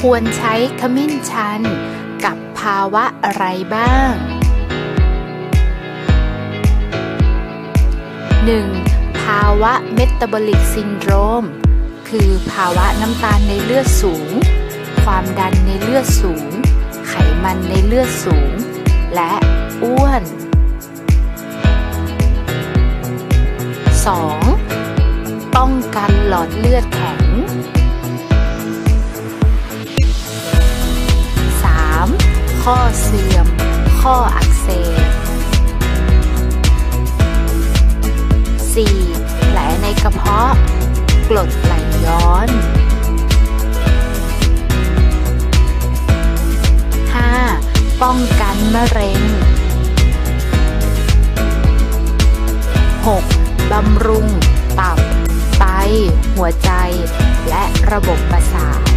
ควรใช้ขมิ้นชัน กับภาวะอะไรบ้าง 1. ภาวะเมตาบอลิกซินโดรม คือภาวะน้ำตาลในเลือดสูง ความดันในเลือดสูง ไขมันในเลือดสูง และอ้วน 2. ป้องกันหลอดเลือดแข็ง ข้อเสื่อม ข้ออักเสบ 4. แผลในกระเพาะ กรดไหลย้อน 5. ป้องกันมะเร็ง 6. บำรุง ตับ ไต หัวใจ และระบบประสาท